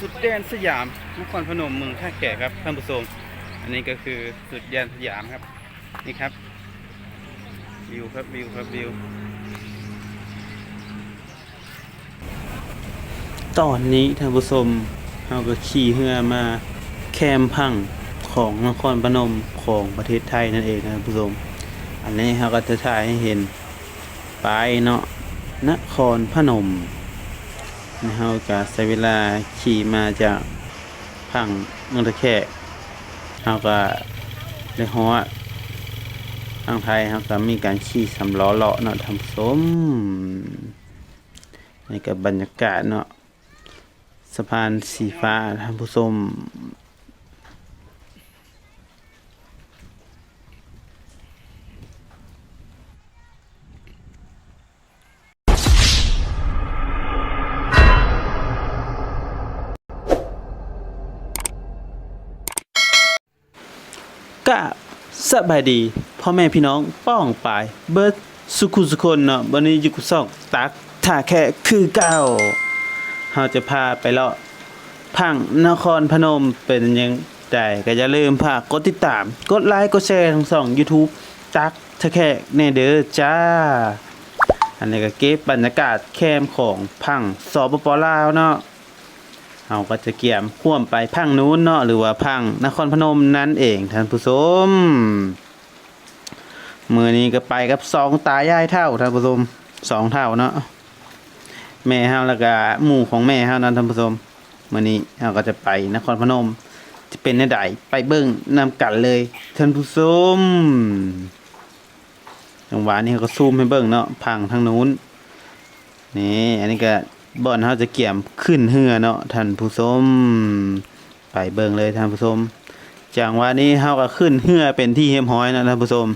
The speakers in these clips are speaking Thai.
สุดแดนสยามนครพนมเมืองท่าแก่ครับท่านผู้ชมอันนี้ก็คือสุดแดนสยามครับ นี่ครับวิวครับวิวครับวิวตอนนี้ท่านผู้ชมเราก็ขี่เรือมาแคมพังของนครพนมของประเทศไทยนั่นเองนะท่านผู้ชมอันนี้เราก็จะถ่ายให้เห็นไปเนาะนครพนม เราก็ใช้เวลาขี่มาจากพังเมืองตะแคกเราก็ได้ฮอดทางไทยเราก็มีการขี่สำล้อเลาะเนาะท่านผู้ชมนี่ก็บรรยากาศเนาะสะพานสีฟ้าท่านผู้ชม สบายดีพ่อแม่พี่น้องป้องปายเบิร์ดสุขุสุคนเนาะวันนี้อยู่กุซอกตักท่าแค่คือเก้าเราจะพาไปเลาะพังนครพนมเป็นยังไงก็อย่าลืมพากกดติดตาม กดไลค์กดแชร์ทั้งสอง YouTube ตักทะแคกแน่เด้อจ้า อันนี้ก็เก็บบรรยากาศแคมของพังสปปลาวเนาะ เราก็จะเกี่ยมข่วมไปพังนู้นเนาะหรือว่าพังนครพนมนั่นเองท่านผู้ชมมือนี้ก็ไปกับสองตายายเท่าท่านผู้ชมสองเท่าเนาะแม่เฮาแล้วก็หมู่ของแม่เฮานั้นท่านผู้ชมมือนี้เฮาก็จะไปนครพนมจะเป็นแนใดไปเบิ่งนำกันเลยท่านผู้ชมจังหวะนี้เขาก็ซูมให้เบิ่งเนาะพังทางนู้นนี่อันนี้ก็ บ่อนเฮาจะเกี่ยมขึ้นเหือเนาะท่านผู้ชมไปเบิ่งเลยท่านผู้ชมจังหวะนี้เฮาก็ขึ้นเหือเป็นที่เฮียมห้อยนะท่านผู้ชม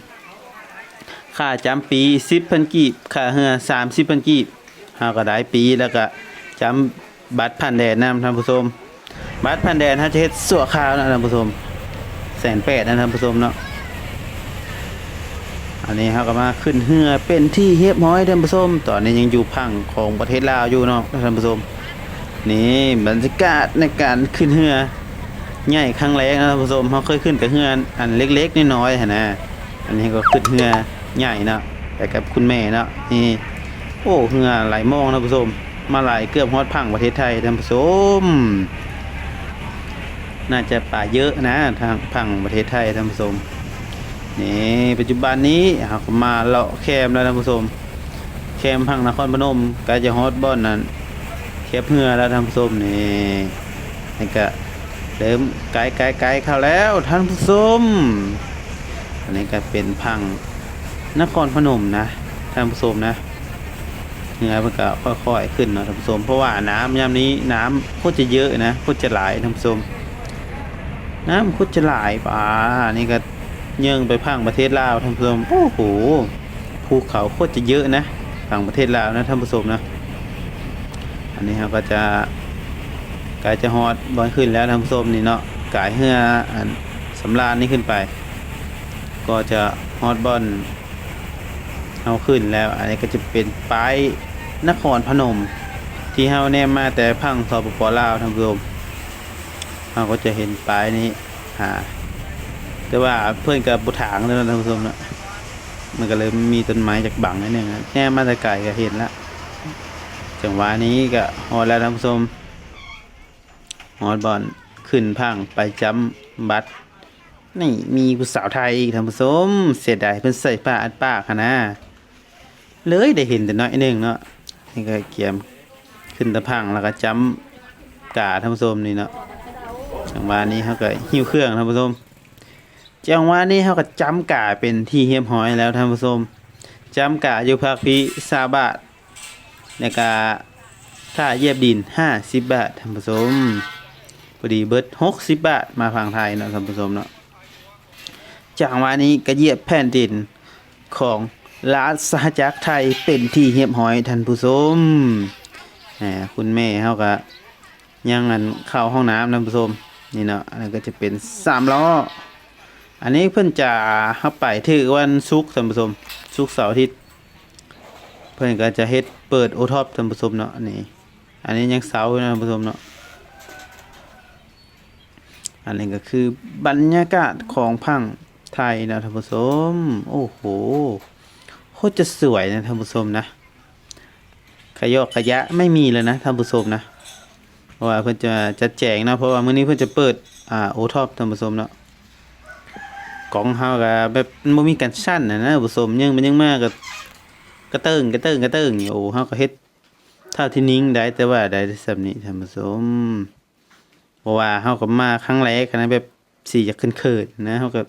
ค่าจำปี10,000กีบค่าเหือ30,000กีบเฮาก็ได้ปีแล้วก็จำบัตรพันแดนนะท่านผู้ชมบัตรพันแดนเฮาจะเฮ็ดสั่วขาวนะท่านผู้ชมแสนแปดนะท่านผู้ชมเนาะ อันนี้เฮาก็มาขึ้นเรือเป็นที่เรียบร้อยท่านผู้ชมตอนนี้ยังอยู่พังของประเทศลาวอยู่เนาะท่านผู้ชมนี่บรรยากาศในการขึ้นเรือใหญ่ครั้งแรกนะท่านผู้ชมเฮาเคยขึ้นกับเรืออันเล็กๆน้อยๆนะอันนี้ก็ขึ้นเรือใหญ่เนาะไปกับคุณแม่เนาะนี่โอ้เหงือไหลมองนะผู้ชมมาไหลเกือบฮอดพังประเทศไทยท่านผู้ชมน่าจะป่าเยอะนะทางพังประเทศไทยท่านผู้ชม นี่ปัจจุบันนี้เราก็มาเลาะแคมแล้วท่านผู้ชมแคมพังนครพนมกล้จะฮอดบ่อนนั้นแคบเหือแล้วท่านผู้ชมนี่นี่ก็เริ่มไกลไกลไกลเข้าแล้วท่านผู้ชมอันนี้ก็เป็นพังนครพนมนะท่านผู้ชมนะเนื้อมันก็ค่อยๆขึ้นเนาะท่านผู้ชมเพราะว่าน้ำยามนี้น้ำโคตรจะเยอะนะโคตรจะหลายท่านผู้ชมน้ำโคตรจะหลายป่านี่ก็ เยื่องไปพังประเทศลาวท่านผู้ชมโอ้โหภูเขาโคตรจะเยอะนะฝั่งประเทศลาวนะท่านผู้ชมนะ อันนี้เราก็จะกายจะฮอดบอลขึ้นแล้วท่านผู้ชมนี่เนาะกายเหืออันสำราญนี่ขึ้นไป ก็จะฮอดบอลเอาขึ้นแล้วอันนี้ก็จะเป็นป้ายนครพนม ที่เฮาแนมมาแต่พังสปปลาวท่านผู้ชมเราก็จะเห็นป้ายนี้หา แต่ว่าเพื่อนกับบุถางแล้วนะท่านผู้ชมนะมันก็เลยมีต้นไม้จากบังนิดนึงนะแนมมาต่ไกลก็เห็นละจังหวะนี้ก็ฮอดแล้วท่านผู้ชมฮอดบอลขึ้นพังไปจ้ำบัตรนี่มีผู้สาวไทยอีกท่านผู้ชมเสียดายเพิ่นใส่ผ้าอัดปากค่ะนะเลยได้เห็นแต่น้อยหนึงเนาะนี่ก็เกียมขึ้นตะพังแล้วก็จ้ำกาท่านผู้ชมนี่เนาะจังหวะนี้เขาก็หิ้วเครื่องท่านผู้ชม จังหวะนี้เขาก็จำกาเป็นที่เฮียมหอยแล้วท่านผู้ชมจำกาอยู่ภาคพีซาบาทในกาค่าเยียบดิน 50 บาทท่านผู้ชมพอดีเบิด60 บาท มาฝั่งไทยเนาะท่านผู้ชมเนาะจากวันนี้ก็เยียบแผ่นดินของรัฐสหจักรไทยเป็นที่เหียบหอยท่านผู้ชมแหมคุณแม่เขาก็ยังอันเข้าห้องน้ำท่านผู้ชมนี่เนาะอันนี้ก็จะเป็นสามล้อ อันนี้เพิ่อนจะเข้าไปถือวันศุกร์ท่านผู้ชมศุกเสาร์อาทิตย์เพิ่อนก็จะเฮ็ดเปิดโอท็อปท่านผู้ชมเนาะอันนี้อันนี้ยังเสาร์นะท่านผู้ชมเนาะอันนี้ก็คือบรรยากาศของพังไทยนะท่านผู้ชมโอ้โหโคตรจะสวยนะท่านผู้ชมนะขยอกขยะไม่มีเลยนะท่านผู้ชมนะเพราะว่าเพื่อนจะจะแจงนะเพราะว่ามื้อนี้เพื่อนจะเปิดอ่าโอท็อปท่านผู้ชมเนาะ กองเฮาก็แบบมันบ่มีการชั่นนะนะท่านผู้ชมยังมันยังมากก็กระเติ้งกระเติ้งกระเติ้งอยู่โอ้เฮาก็เฮ็ดเท่าที่นิ่งได้แต่ว่าได้สำนี้ท่านผู้ชมเพราะว่าเฮาก็มาครั้งแรกนะแบบสิจะเขินๆนะเฮาก็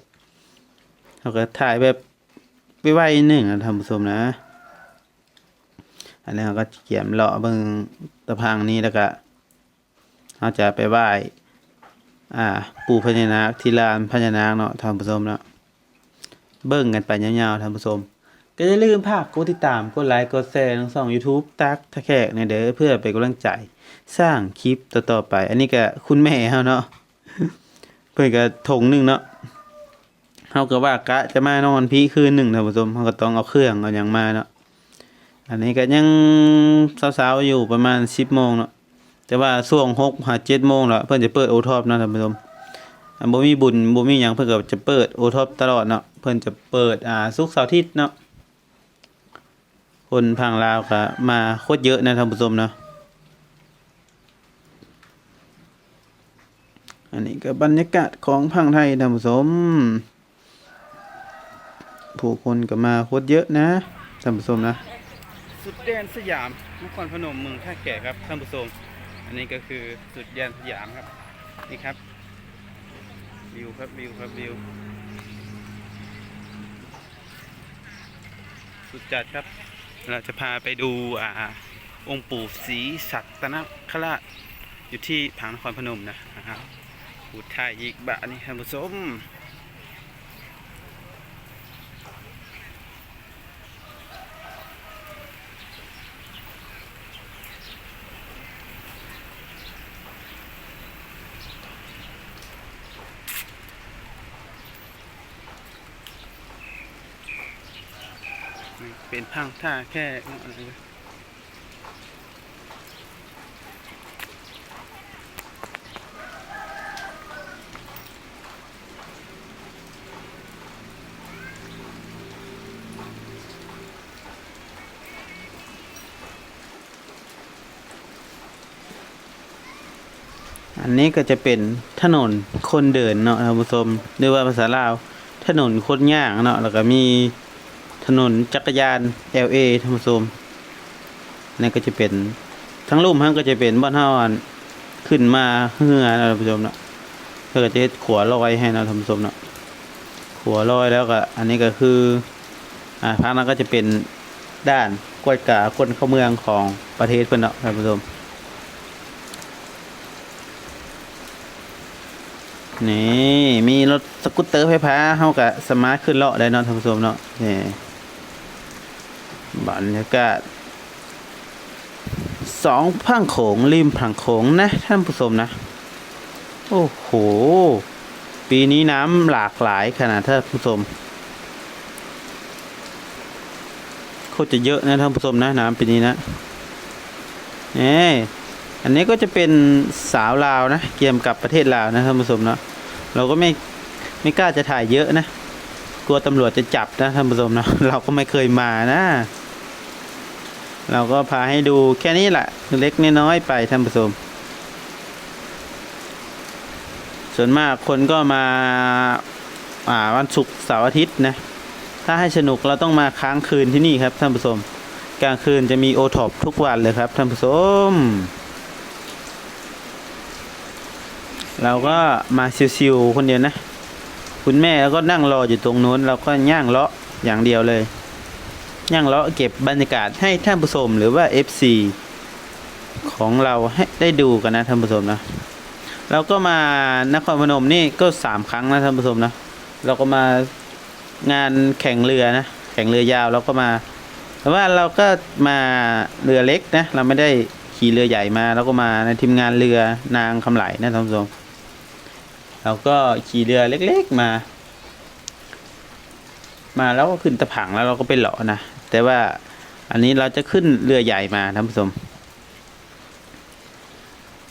เฮาก็ถ่ายแบบไวๆนึงนะท่านผู้ชมนะอันนี้เราก็เขียมเลาะเบิ่งตะพังนี้แล้วก็เราจะไปไหว้ อ่า ปู่พญานาคทีลานพญานาคเนาะท่านผู้ชมเนาะเบิ่งกันไปยาวๆท่านผู้ชมก็อย่าลืมฝากกดติดตามกดไลค์กดแชร์ทั้งสอง YouTube ตักทะแขกในเด้อเพื่อเป็นกำลังใจ สร้างคลิปต่อๆไป อันนี้ก็คุณแม่เฮาเนาะเพิ่นก็ถงหนึงเนาะเฮาก็ว่ากะจะมานอนพี่คืนหนึ่งท่านผู้ชมเฮาก็ต้องเอาเครื่องเอาหยังมาเนาะอันนี้ก็ยังสาวๆอยู่ประมาณสิบโมงเนาะ แต่ว่าช่วงหกหาเจ็ดโมงแล้วเพื่อนจะเปิดโอท็อปนะท่านผู้ชมบ่มีบุญบ่มีหยังเพื่อนก็จะเปิดโอท็อปตลอดเนาะเพื่อนจะเปิดอ่าศุกเสาร์อาทิตย์เนาะคนพังลาวก็มาโคตรเยอะนะท่านผู้ชมเนาะอันนี้ก็บรรยากาศของพังไทยท่านผู้ชมผู้คนก็มาโคตรเยอะนะท่านผู้ชมนะ สุดแดนสยามนครพนมเมืองท่าแก่ครับท่านผู้ชม อันนี้ก็คือสุดแดนสยามครับนี่ครับวิวครับวิวครับวิวสุดจัดครับ เราจะพาไปดูอ่าองค์ปู่ศรีสัตนคราชอยู่ที่ผังนครพนมนะครับปูไทยอีกบะนี่ท่านผู้ชม เป็นพังท่าแค่อะไรอันนี้ก็จะเป็นถนนคนเดินเนาะท่านผู้ชมหรือว่าภาษาลาว ถนนคนย่างเนาะแล้วก็มี ถนนจักรยาน LA ท่านผู้ชมนั่นก็จะเป็นทั้งลุ่มทั้งก็จะเป็นบ้านเฮาอันขึ้นมาเฮือนะท่านผู้ชมเนาะเพื่อจะขัวลอยให้นะท่านผู้ชมเนาะขัวลอยแล้วก็อันนี้ก็คืออ่าภาคนั้นก็จะเป็นด้านกวดกาคนเข้าเมืองของประเทศเพิ่อนเนาะท่านผู้ชมนี่มีรถสกูตเตอร์ไฟฟ้าเฮาก็สมารถขึ้นเลาะได้เนาะท่านผู้ชมเนาะนี่ บรรยากาศสองพังโขงริมผังโขงนะท่านผู้ชมนะ โอ้โห ปีนี้น้ำหลากหลายขนาดท่านผู้ชมโคตรจะเยอะนะท่านผู้ชมนะน้ำปีนี้นะนี่อันนี้ก็จะเป็นสาวลาวนะเกี่ยวกับประเทศลาวนะท่านผู้ชมเนาะเราก็ไม่ไม่กล้าจะถ่ายเยอะนะ กลัวตำรวจจะจับนะท่านผู้ชมนะเราก็ไม่เคยมานะ เราก็พาให้ดูแค่นี้แหละเล็กน้อยไปท่านผู้ชมส่วนมากคนก็มาอ่าวันศุกร์เสาร์อาทิตย์นะถ้าให้สนุกเราต้องมาค้างคืนที่นี่ครับท่านผู้ชมกลางคืนจะมีโอท็อปทุกวันเลยครับท่านผู้ชมเราก็มาชิวๆคนเดียวนะ คุณแม่แล้วก็นั่งรออยู่ตรงนู้น เราก็ย่างเลาะอย่างเดียวเลย ย่างเลาะเก็บบรรยากาศให้ท่านผู้ชมหรือว่า FC ของเราให้ได้ดูกันนะท่านผู้ชมนะเราก็มานครพนมนี่ก็สามครั้งนะท่านผู้ชมนะเราก็มางานแข่งเรือนะแข่งเรือยาวเราก็มา แต่ว่าเราก็มาเรือเล็กนะเราไม่ได้ขี่เรือใหญ่มาเราก็มาในทีมงานเรือนางคำไหลนะท่านผู้ชมเราก็ขี่เรือเล็กๆมา มาแล้วก็ขึ้นตะผังแล้วเราก็ไปเหลาะนะ แต่ว่าอันนี้เราจะขึ้นเรือใหญ่มาท่านผู้ชม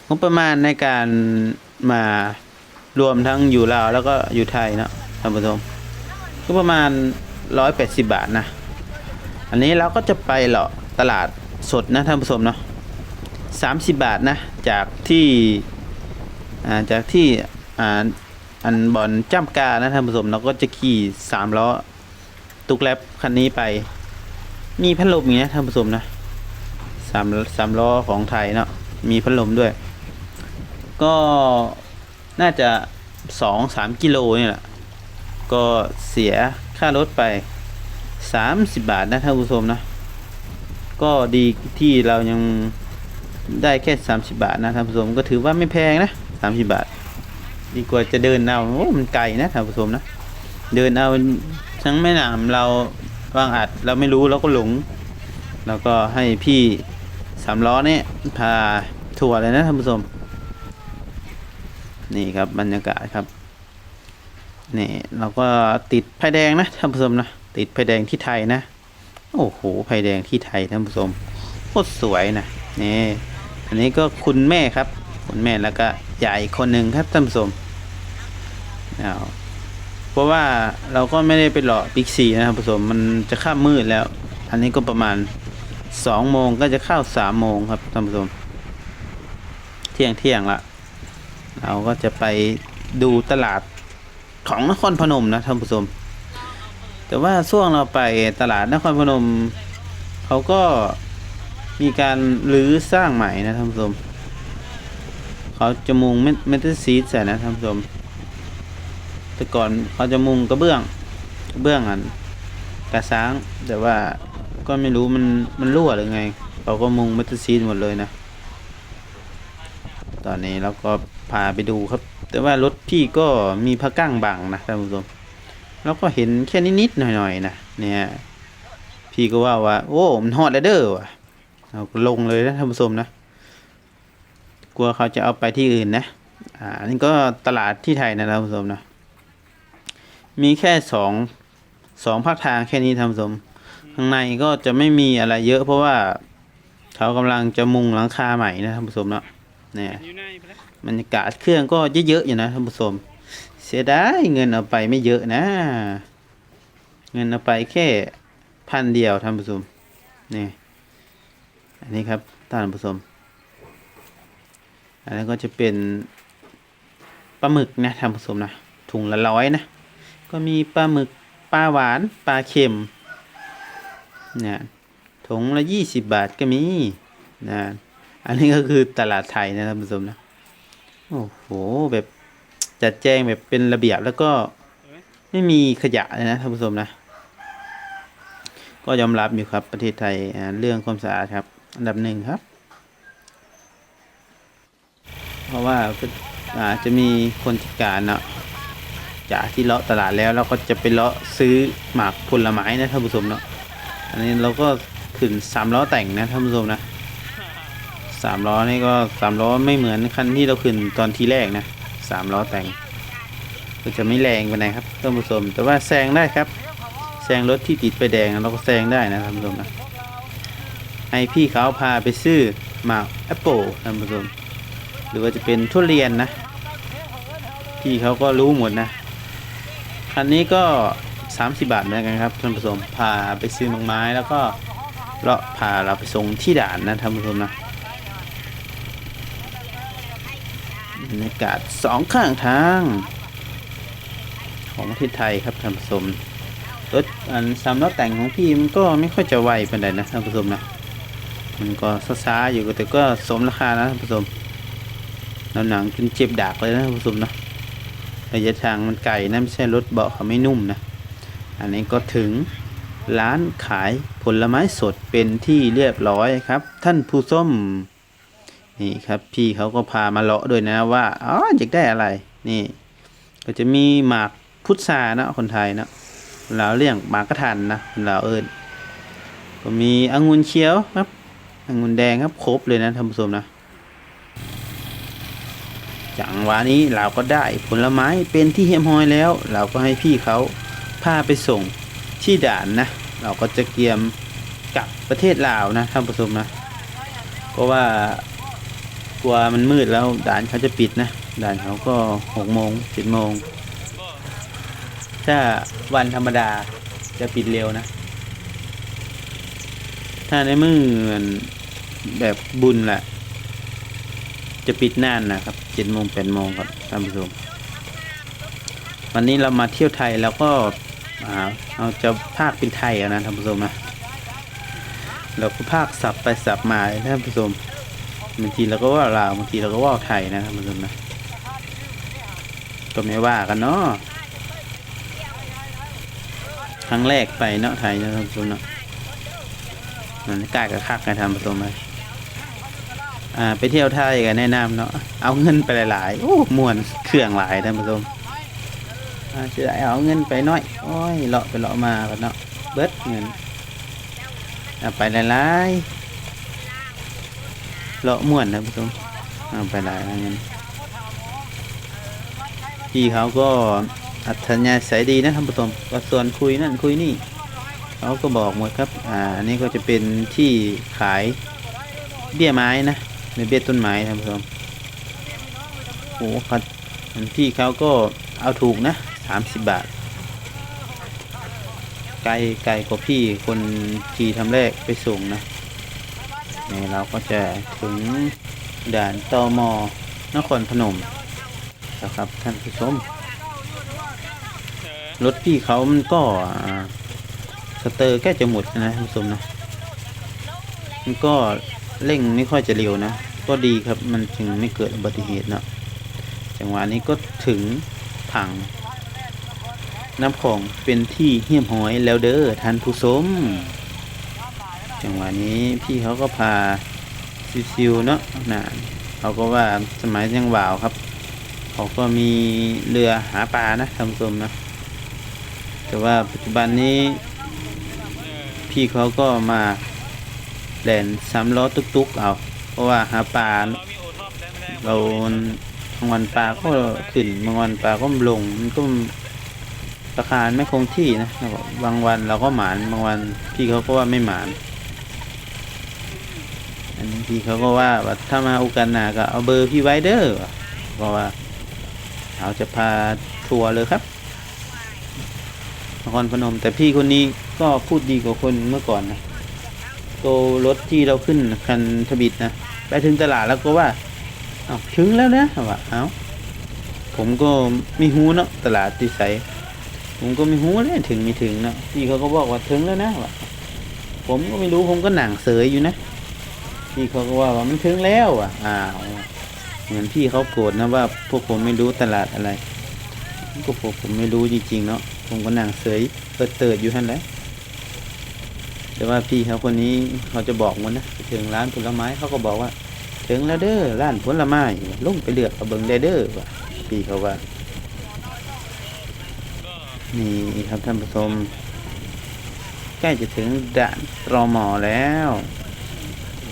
งบประมาณในการมารวมทั้งอยู่ลาวแล้วก็อยู่ไทยเนาะท่านผู้ชมก็ประมาณร้อยแปดสิบาทนะ อันนี้เราก็จะไปเหรอตลาดสดนะท่านผู้ชมเนาะสามสิบาทนะจากที่าจากที่อ่าอันบอนจ้ำกานะท่านผู้ชมเราก็จะขี่สามล้อตุกแลบคันนี้ไป มีพัดลมอย่างเงี้ท่านผู้ชมนะสามสามล้อของไทยเนาะมีพัดลมด้วย ก็น่าจะสองสามกิโลนี่แหละ ก็เสียค่ารถไปสามสิบบาทนะท่านผู้ชมนะ ก็ดีที่เรายังได้แค่สามสิบาทนะท่านผู้ชมก็ถือว่าไม่แพงนะสามสิบาท ดีกว่าจะเดินเอาโอ้มันไกลนะท่านผู้ชมนะ เดินเอาทั้งแม่น้ำเรา วางอัดเราไม่รู้เราก็หลง แล้วก็ให้พี่สามล้อเนี่ยพาทัวร์เลยนะท่านผู้ชมนี่ครับบรรยากาศครับนี่เราก็ติดไฟแดงนะท่านผู้ชมนะติดไฟแดงที่ไทยนะ โอ้โหไฟแดงที่ไทยท่านผู้ชมโคตรสวยนะนี่อันนี้ก็คุณแม่ครับ คุณแม่แล้วก็ยายอีกคนหนึ่งครับท่านผู้ชมเอา เพราะว่าเราก็ไม่ได้ไปหล่อบิ๊กซีนะครับผู้ชมมันจะข้ามมืดแล้ว อันนี้ก็ประมาณสองโมงก็จะเข้าสามโมงครับท่านผู้ชมเที่ยงเที่ยงละเราก็จะไปดูตลาดของนครพนมนะท่านผู้ชมแต่ว่าช่วงเราไปตลาดนครพนมเขาก็มีการรื้อสร้างใหม่นะท่านผู้ชมเขาจะมุงเมเมทัลซีดใส่นะท่านผู้ชม แต่ก่อนเขาจะมุงกระเบื้องกระเบื้องอันกระซ้างแต่ว่าก็ไม่รู้มันมันรั่วหรือไงเขาก็มุงเมทัลซีดหมดเลยนะ ตอนนี้เราก็พาไปดูครับ แต่ว่ารถพี่ก็มีพระกั้งบังนะท่านผู้ชมแล้วก็เห็นแค่นิดๆหน่อยๆนะเนี่ยพี่ก็ว่าว่าโอ้มันฮอตแล้วเด้อว่ะเราก็ลงเลยนะท่านผู้ชมนะกลัวเขาจะเอาไปที่อื่นนะอ่าอันนี่ก็ตลาดที่ไทยนะท่านผู้ชมนะ มีแค่สองสองภาคทางแค่นี้ท่านผู้ชมข้างในก็จะไม่มีอะไรเยอะ เพราะว่าเขากำลังจะมุงหลังคาใหม่นะท่านผู้ชมเนาะเนี่ยบรรยากาศเครื่องก็เยอะๆอยู่นะท่านผู้ชมเสียดายเงินเอาไปไม่เยอะนะ เงินเอาไปแค่พันเดียวท่านผู้ชมนี่อันนี้ครับท่านผู้ชมอันนั้นก็จะเป็นปลาหมึกนะท่านผู้ชมนะถุงละร้อยนะ ก็มีปลาหมึกปลาหวานปลาเค็มนี่ถุงละยี่สิบบาทก็มีนะอันนี้ก็คือตลาดไทยนะท่านผู้ชมนะโอ้โหแบบจัดแจงแบบเป็นระเบียบแล้วก็ไม่มีขยะเลยนะท่านผู้ชมนะ ก็ยอมรับอยู่ครับประเทศไทยเรื่องความสะอาดครับอันดับหนึ่งครับ เพราะว่าอาจจะมีคนจัดการเนาะ จากที่เลาะตลาดแล้วเราก็จะไปเลาะซื้อหมากผลไม้นะท่านผู้ชมเนาะอันนี้เราก็ขึ้นสามล้อแต่งนะท่านผู้ชมนะสามล้อนี่ก็สามล้อไม่เหมือนคันที่เราขึ้นตอนทีแรกนะสามล้อแต่งก็จะไม่แรงไปไหนครับท่านผู้ชม แต่ว่าแซงได้ครับแซงรถที่ติดไฟแดงเราก็แซงได้นะท่านผู้ชมนะให้พี่เขาพาไปซื้อหมากแอปเปิลท่านผู้ชมหรือว่าจะเป็นทุเรียนนะพี่เขาก็รู้หมดนะ คันนี้ก็ 30 บาทเหมือนกันครับท่านผู้ชมพาไปซื้อมังไม้แล้วก็เลาะพาเราไปส่งที่ด่านนะท่านผู้ชมนะบรรยากาศสองข้างทาง ของประเทศไทยครับท่านผู้ชมรถอันสามล้อแต่งของพี่มันก็ไม่ค่อยจะไวเป็นไรนะท่านผู้ชมนะมันก็ช้าๆอยู่แต่ก็สมราคานะท่านผู้ชมแล้วหนังจนเจ็บดากเลยนะท่านผู้ชมนะ ระยะทางมันไกลนะไม่ใช่รถเบาะเขาไม่นุ่มนะ อันนี้ก็ถึงร้านขายผลไม้สดเป็นที่เรียบร้อยครับ ท่านผู้ชมนี่ครับ พี่เขาก็พามาเลาะด้วยนะว่าอ๋ออยากได้อะไรนี่ ก็จะมีหมากพุทรานะคนไทยนะเราเรียกหมากกระทันนะเราเอิญก็มีองุ่นเขียวครับองุ่นแดงครับครบเลยนะท่านผู้ชมนะ จังหวะนี้เราก็ได้ผลไม้เป็นที่เฮียมฮอยแล้ว เราก็ให้พี่เขาพาไปส่งที่ด่านนะ เราก็จะเกียมกลับประเทศลาวนะท่านผู้ชมนะเพราะว่ากลัวมันมืดแล้วด่านเขาจะปิดนะ ด่านเขาก็หกโมงเจ็ดโมงถ้าวันธรรมดาจะปิดเร็วนะ ถ้าในมือแบบบุญแหละ จะปิดนานนะครับเจ็ดโมงแปดโมงครับท่านผู้ชมวันนี้เรามาเที่ยวไทยแล้วก็เราจะภาคเป็นไทยนะท่านผู้ชมนะเราก็ภาคสับไปสับมาท่านผู้ชมบางทีเราก็ว่าลาวบางทีเราก็ว่าไทยนะท่านผู้ชมนะก็ไม่ว่ากันเนาะครั้งแรกไปเนาะไทยนะท่านผู้ชมเนาะมันกล้ากับคักกันทำผสมไป อ่าไปเที่ยวไทยกันแนะนำเนาะเอาเงินไปหลายๆโอ้มวนเครื่องหลายท่านผู้ชมอ่าจะได้เอาเงินไปน้อยโอ้ยเลาะไปเลาะมากันเนาะเบิดเงินไปหลายๆเลาะม่วนท่านผู้ชมเอาไปหลายเงินพี่เขาก็อัธยาศัยดีนะท่านผู้ชมก็ส่วนคุยนั่นคุยนี่เขาก็บอกหมดครับ อ่านนี้ก็จะเป็นที่ขายเบี้ยไม้นะ หรือเบี้ยต้นไม้ท่านผู้ชมโอ้ครับพี่เขาก็เอาถูกนะสามสิบบาท ไกลไกลกว่าพี่คนขี่ทำแรกไปส่งนะนี่เราก็จะถึงด่านตมนครพนมนะครับท่านผู้ชมรถพี่เขามันก็สเตอร์ใกล้จะหมดนะท่านผู้ชมนะ มันก็ เร่งไม่ค่อยจะเร็วนะ ก็ดีครับมันจึงไม่เกิดอุบัติเหตุเนาะจังหวะนี้ก็ถึงถังน้ำของเป็นที่เหี่ยมห้อยแล้วเด้อท่านผู้ชมจังหวะนี้พี่เขาก็พาซิวๆเนาะนะเขาก็ว่าสมัยยังบ่าวครับเขาก็มีเรือหาปลานะท่านผู้ชมนะแต่ว่าปัจจุบันนี้พี่เขาก็มา แหลนสามล้อตุกๆเอา เพราะว่าหาปลาเราบางวันปลาก็ขึ้นบางวันปลาก็ลงมันก็ราคาไม่คงที่นะบางวันเราก็หมานบางวันพี่เขาก็ว่าไม่หมานอันนี้พี่เขาก็ว่าว่าถ้ามาอุกันนาก็เอาเบอร์พี่ไว้เด้อว่ะเพราะว่าเราจะพาทัวร์เลยครับนครพนมแต่พี่คนนี้ก็พูดดีกว่าคนเมื่อก่อนนะ โตรถที่เราขึ้นคันทบิดนะ ไปถึงตลาดแล้วก็ว่าเอาถึงแล้วนะว่าเอาผมก็ไม่หูเนาะตลาดที่ใสผมก็ไม่หูเลยถึงไม่ถึงเนาะพี่เขาก็บอกว่าถึงแล้วนะว่าผมก็ไม่รู้ผมก็หนังเสยอยู่นะพี่เขาก็ว่าว่ามันถึงแล้วอะอ้าวเหมือนพี่เขาโกรธนะว่า พวกผมไม่รู้ตลาดอะไรก็พวกผมไม่รู้จริงๆเนาะผมก็หนังเสยเปิดเติดอยู่ท่านแหละ แต่ว่าพี่เขาคนนี้เขาจะบอกมันนะถึงร้านผลไม้เขาก็บอกว่า ถึงแล้วเด้อร้านผลไม้ลงไปเลือกเอาเบิงได้เด้อว่ะพี่เขาว่านี่ครับท่านผู้ชมใกล้จะถึงด่านตรมอแล้ว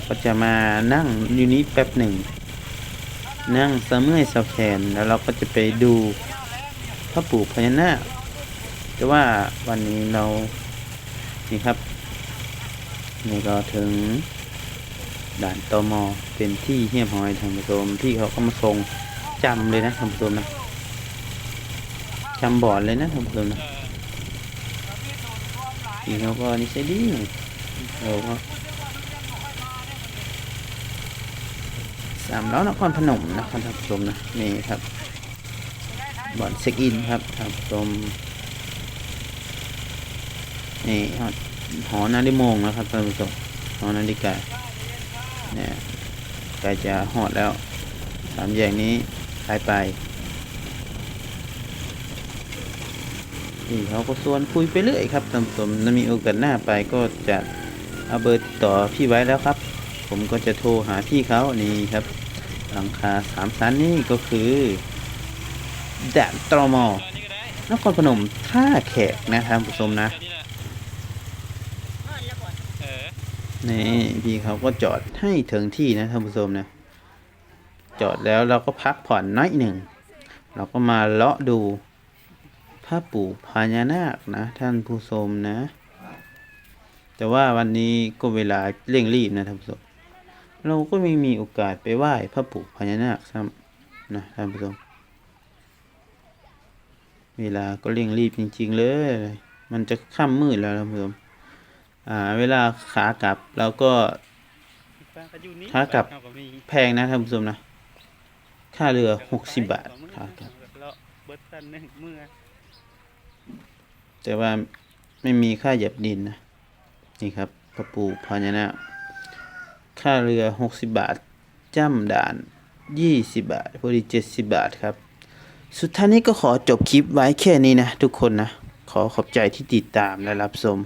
ก็จะมานั่งอยู่นี้แป๊บหนึ่ง นั่งสะเมื่อยสะแขนแล้วเราก็จะไปดูพระปู่พญานาคแต่ว่าวันนี้เรานี่ครับ นี่ก็ถึงด่านตมเป็นที่เฮียบหอยทางผู้ชมพี่เขาก็มาส่งจำเลยนะทานผู้ชมนะจำบอร์ดเลยนะทานผู้ชมนะพี่เขาก็นิสัยดีเราก็สามล้อนครพนมนะครับท่านผู้ชมนะนี่ครับบ่อนเช็คอินครับท่านผู้ชมนี่หอ หอนาฬิโมงนะครับท่านผู้ชมหอนาฬิกาเนี่ยใกล้จะหอดแล้วสามแยกนี้ไปไปนี่เขาก็ส่วนคุยไปเรื่อยครับท่านผู้ชมถ้ามีโอกาสหน้าไปก็จะเอาเบอร์ติดต่อพี่ไว้แล้วครับ ผมก็จะโทรหาพี่เขานี่ครับหลังคาสามชั้นนี่ก็คือแดนตรมนครพนมท่าแขกนะท่านผู้ชมนะ นี่พี่เขาก็จอดให้ถึงที่นะท่านผู้ชมนะจอดแล้วเราก็พักผ่อนน้อยหนึ่ง เราก็มาเลาะดูพระปู่พญานาคนะ ท่านผู้ชมนะ แต่ว่าวันนี้ก็เวลาเร่งรีบนะท่านผู้ชมเราก็ไม่มีโอกาสไปไหว้พระปู่พญานาคซ้ำนะท่านผู้ชมเวลาก็เร่งรีบจริง ๆ เลย มันจะค่ำมืดแล้วท่านผู้ชม อ่าเวลาขากลับเราก็ขากลับแพงนะท่านผู้ชมนะ ค่าเรือหกสิบบาทขากลับแต่ว่าไม่มีค่าหยียบดินนะ นี่ครับกระปูพญานาคค่าเรือหกสิบบาทจ้ำด่านยี่สิบบาทพอดีเจ็ดสิบบาทครับ สุดท้ายนี้ก็ขอจบคลิปไว้แค่นี้นะทุกคนนะ ขอขอบใจที่ติดตามและรับชม